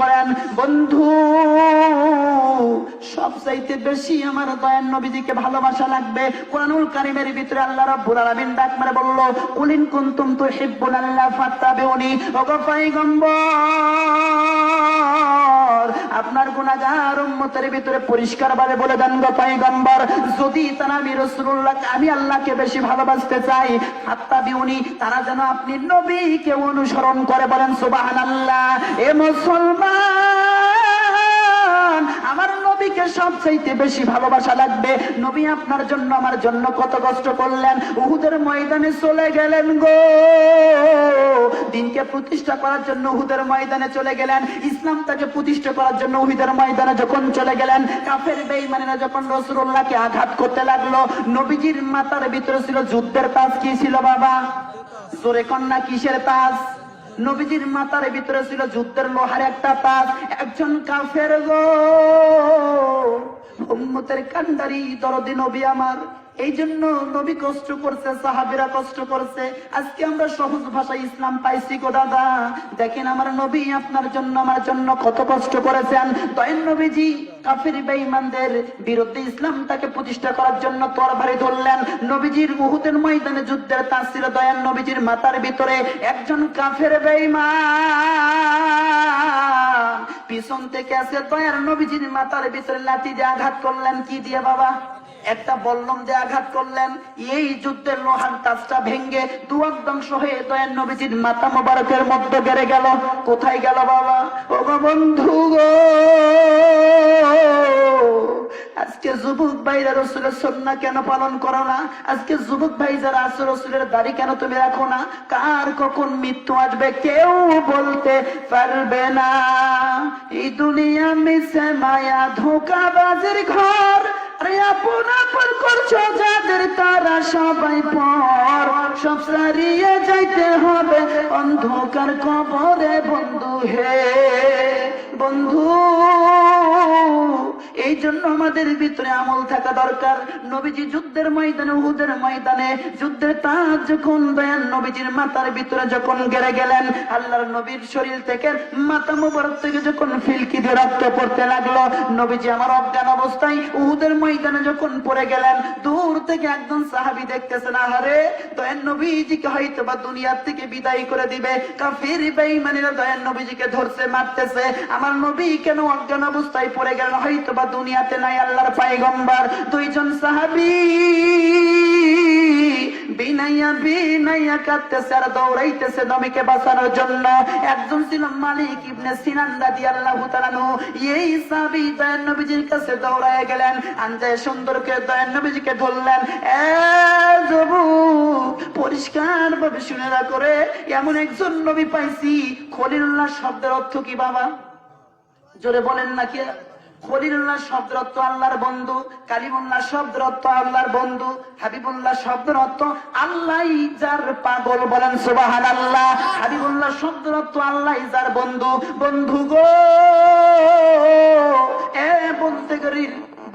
করেন, বন্ধু সবচাইতে বেশি আমার দয়ান নবীজিকে ভালোবাসা লাগবে। কোরআনুল কারিমের ভিতরে আল্লাহ রাব্বুল আলামিন ডাক মারে বলল কুলিন কুনতুম তুহিব্বুন আল্লাহ ফাত্তাবিউনি। ওগো পয়গম্বর! আপনার গুণাগার উম্মতের ভিতরে পরিষ্কার ভাবে বলে দেন, গো পয়গম্বর, যদি তারা আমি রসুল্লাহ আমি আল্লাহকে বেশি ভালোবাসতে চাই হাত্তা বিউনি তারা যেন আপনি নবীকে অনুসরণ করে বলেন সুবাহ সুবহানাল্লাহ, এ মুসলমান নবীকে সবচাইতে বেশি ভালোবাসা লাগবে। নবী আপনার জন্য, আমার জন্য কত কষ্ট করলেন। উহুদের ময়দানে চলে গেলেন গো। দিনকে প্রতিষ্ঠা করার জন্য উহুদের ময়দানে চলে গেলেন। ইসলাম তাকে প্রতিষ্ঠা করার জন্য উহুদের ময়দানে যখন চলে গেলেন, কাফের বেঈমানেরা যখন রসুল্লাহকে আঘাত করতে লাগল, নবীজির মাতার ভিতরে ছিল যুদ্ধের তাজ কি ছিল বাবা? জোরে কন্যা, কিসের তাজ নবীজির মাতার ভিতরে ছিল যুদ্ধের লোহার একটা তাস একজন কাফের গো। উম্মতের কান্ডারি দরদি নবী আমার। এই জন্য নবী কষ্ট করছে, সাহাবিরা কষ্ট করছে। আজকে আমরা সহজ ভাষায় ইসলাম পাইছি গো দাদা। দেখেন আমার নবী আপনার জন্য, আমার জন্য কত কষ্ট করেছেন। দয়েন নবীজি বেঈমানদের বিরুদ্ধে প্রতিষ্ঠা করার জন্য তরবারি ধরলেন। নবীজির উহুদের ময়দানে যুদ্ধের ছিল দয়ান নবীজির মাথার ভিতরে একজন কাফের বেঈমান। পিছন থেকে আসে দয়ার নবীজির মাথার ভিতরে লাঠি দিয়ে আঘাত করলেন। কি দিয়ে বাবা? একটা বল্লম দিয়ে আঘাত করলেন। এই যুদ্ধের লোহার তাজটা ভেঙ্গে দুয়ার ধ্বংস হয়ে দয়ার নবীজির মাতা মোবারকের মধ্যে বেড়ে গেল। কোথায় গেল বাবা? ও বন্ধু গো আজকে যুবক ভাইরা রসুলের সন্না কেন পালন করো না? আজকে যুবক ভাই যারা আছে, রসুলের দাড়ি কেন তুমি রাখো না? কার কখন মৃত্যু আসবে কেউ বলতে পারবে না। এই দুনিয়া মিশে মায়া, ধোকাবাজের ঘর। আরে আপন আপন করছ যাদের, তারা সবাই পর। সব সারিয়ে যাইতে হবে, অন্ধকার কবরে বন্ধু হে। বন্ধু এই জন্য আমাদের ভিতরে আমল থাকা দরকার। নবীজি যুদ্ধের ময়দানে, উহুদের ময়দানে যুদ্ধের তাজ যখন দয়ান নবীজির মাথার ভিতরে যখন গেড়ে গেলেন, আল্লাহর নবীর শরীর থেকে মাথা মুবারক থেকে যখন ফিলকি দিয়ে রক্ত পড়তে লাগল, নবীজি আমার অজ্ঞান অবস্থায় উহুদের ময়দানে যখন পড়ে গেলেন, দূর থেকে একজন সাহাবি দেখতেছেন, আহারে দয়ান নবীজিকে হয়তো বা দুনিয়ার থেকে বিদায় করে দিবে। কাফির বেঈমানেরা দয়ান নবীজিকে ধরছে, মারতেছে। আমার নবী কেন অজ্ঞান অবস্থায় পড়ে গেলেন? হয়তো বা দুনিয়াতে নাই আল্লাহর পায়গম্বর। দুইজন সাহাবি বিনাইয়া বিনাইয়া কাঁদতেছে আর দৌড়াইতেছে নবীকে বাঁচানোর জন্য। একজন ছিল মালিক ইবনে সিনান রাদিয়াল্লাহু তাআলা আনহু। এই সাহাবী দয়ান নবীজির কাছে দৌড়ায় গেলেন, আনজায় সুন্দর করে দয়ান নবীজিকে ধরলেন, এ যুবক পরিষ্কার ভাবে শুনে রাখো রে, এমন একজন নবী পাইছি। খলিলুল্লাহ শব্দের অর্থ কি বাবা? জোরে বলেন না কি? খলিলুল্লাহ শব্দের অর্থ আল্লাহর বন্ধু, কালিমুল্লাহ শব্দের অর্থ আল্লাহর বন্ধু, হাবিবুল্লাহ শব্দের অর্থ আল্লাহ যার পাগল বলেন সুবাহান আল্লাহ হাবিবুল্লাহ শব্দের অর্থ আল্লাহ যার বন্ধু। বন্ধু গো, এ বলতে করি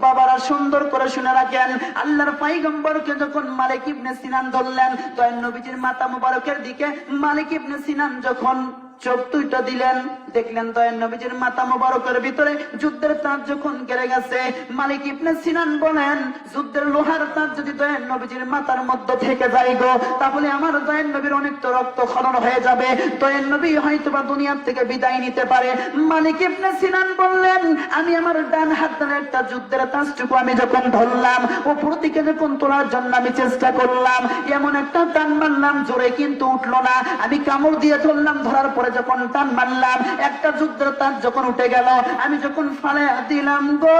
বাবারা সুন্দর করে শুনে রাখেন, আল্লাহর পাইগম্বরকে যখন মালিক ইবনে সিনান ধরলেন তখন নবীজির মাথা মুবারকের দিকে মালিক ইবনে সিনান যখন চোখ দুইটা দিলেন। দেখলেন দয়ান নবীজির মাথা মোবারকের ভিতরে যুদ্ধের তার যখন গেড়ে গেছে, মালিক ইবনে সিনান বলেন, যুদ্ধের লোহার তার যদি দয়ান নবীজির মাথার মধ্যে থেকে যায় গো, তাহলে আমার দয়ান নবীর অনেক তো রক্ত খনন হয়ে যাবে। দয়ান নবী হয়তো বা দুনিয়ার থেকে বিদায় নিতে পারে। মালিক ইবনে সিনান বললেন, আমি আমার ডান হাত একটা যুদ্ধের তাজটুকু আমি যখন ধরলাম উপর দিকে যখন তোলার জন্য আমি চেষ্টা করলাম, এমন একটা টান মারলাম, জোরে কিন্তু উঠল না। আমি কামড় দিয়ে ধরলাম, ধরার পরে যখন টান মারলাম, একটা যুদ্ধ তার যখন উঠে গেল, আমি যখন ফালে দিলাম গো,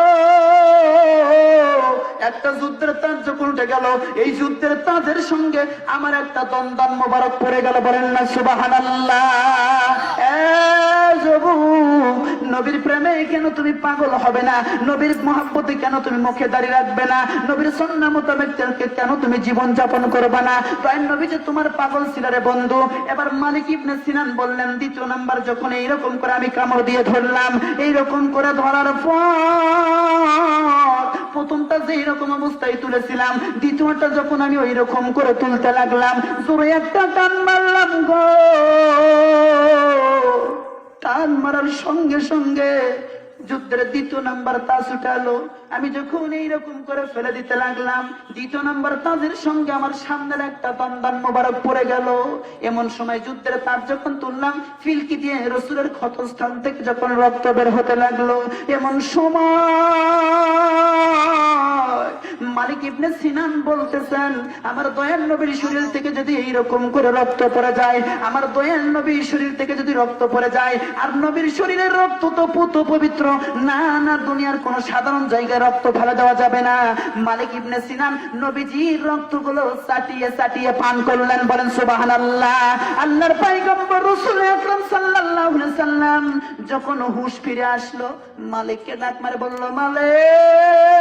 একটা যুদ্ধের তাজ যখন উঠে গেল, এই যুদ্ধের তাজের সঙ্গে আমার একটা দন্দান মোবারক পড়ে গেল, বলেন না সুবাহান নবীর কেন তুমি পাগল হবে না? নবীর মহাব্বতে কেন তুমি মুখে দাঁড়িয়ে রাখবে না? নবীর সন্না মোতাবেক কেন তুমি জীবন যাপন করবে না? তাই নবী যে তোমার পাগল ছিল রে বন্ধু, এবার মালিক ইবনে সিনান বললেন, দ্বিতীয় নাম্বার যখন এইরকম করে আমি কামড় দিয়ে ধরলাম, এইরকম করে ধরার পর প্রথমটা যে এরকম অবস্থায় তুলেছিলাম, দ্বিতীয়টা যখন আমি ওই রকম করে তুলতে লাগলাম, জোরে একটা টান মারলাম গো। টান মারার সঙ্গে সঙ্গে যুদ্ধের দ্বিতীয় নাম্বার তাস উঠালো। আমি যখন এইরকম করে ফেলে দিতে লাগলাম, দ্বিতীয় নাম্বার তাজের সঙ্গে আমার সামনের একটা দন্দান মোবারক পড়ে গেল। এমন সময় যুদ্ধের তার যখন তুললাম, ফিলকি দিয়ে রসুলের ক্ষতস্থান থেকে যখন রক্ত বের হতে লাগল, এমন সময় ইবনে সিনান বলতেছেন, আমার দয়াল নবীর শরীর থেকে যদি এইরকম করে রক্ত পড়ে যায়, আমার দয়াল নবীর শরীর থেকে যদি রক্ত পড়ে যায়, আর নবীর শরীরের রক্ত তো পুত পবিত্র, না না, দুনিয়ার কোন সাধারণ জায়গায় রক্ত ফেলে দেওয়া যাবে না। মালিক ইবনে সিনান নবীজির রক্তগুলো চাটিয়ে চাটিয়ে পান করলেন, বলেন আল্লাহর পয়গম্বর রাসূল আকরাম সাল্লাল্লাহু আলাইহি সাল্লাম যখন হুঁশ ফিরে আসলো, মালিককে ডাক মারে বলল, মালিক!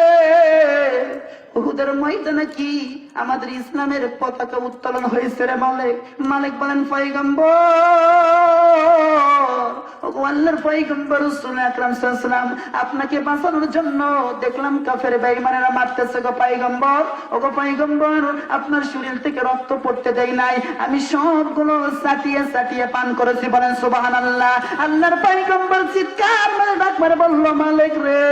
উহুদের ময়দানে কি আমাদের ইসলামের পতাকা উত্তোলন হয়েছে রে মালিক? মালিক বলেন পয়গম্বর! আল্লাহর পয়গম্বর রাসূল আকরাম সাল্লাল্লাহু আলাইহি আপনাকে বাঁচানোর জন্য দেখলাম কাফের বেঈমানেরা মারতেছে গো পয়গম্বর, ওগো পয়গম্বর, আপনার শরীর থেকে রক্ত পড়তে দেই নাই। আমি সবগুলো সাটিয়ে সাটিয়ে পান করেছি। বলেন, সুবহানাল্লাহ। আল্লাহর পয়গম্বর চিৎকার মেরে, ডাক মারে বলল, মালিক রে,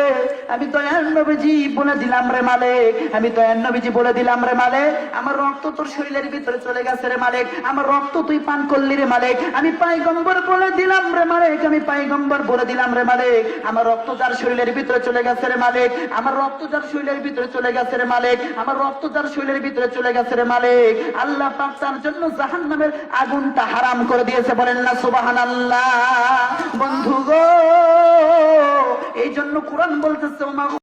আমি দয়াল নবীজি বলে দিলাম রে মালিক, আমি দয়াল নবীজি বলে দিলাম রে মালিক। আমার রক্ত তোর শরীরের ভিতরে চলে গেছে রে মালিক। আমার রক্ত তুই পান করলি রে মালিক। আমি পাইগম্বর বলে দিলাম রে মালিক, আমি পাইগম্বর বলে দিলাম রে মালিক, আমার রক্ত যার শরীরের ভিতরে চলে গেছে রে মালিক, আমার রক্ত যার শরীরের ভিতরে চলে গেছে রে মালিক, আমার রক্ত যার শরীরের ভিতরে চলে গেছে রে মালিক। আল্লাহ পাক তার জন্য জাহান্নামের আগুনটা হারাম করে দিয়েছে, বলেন না সুবহানাল্লাহ। বন্ধু গো এই জন্য কোরআন বলতেছে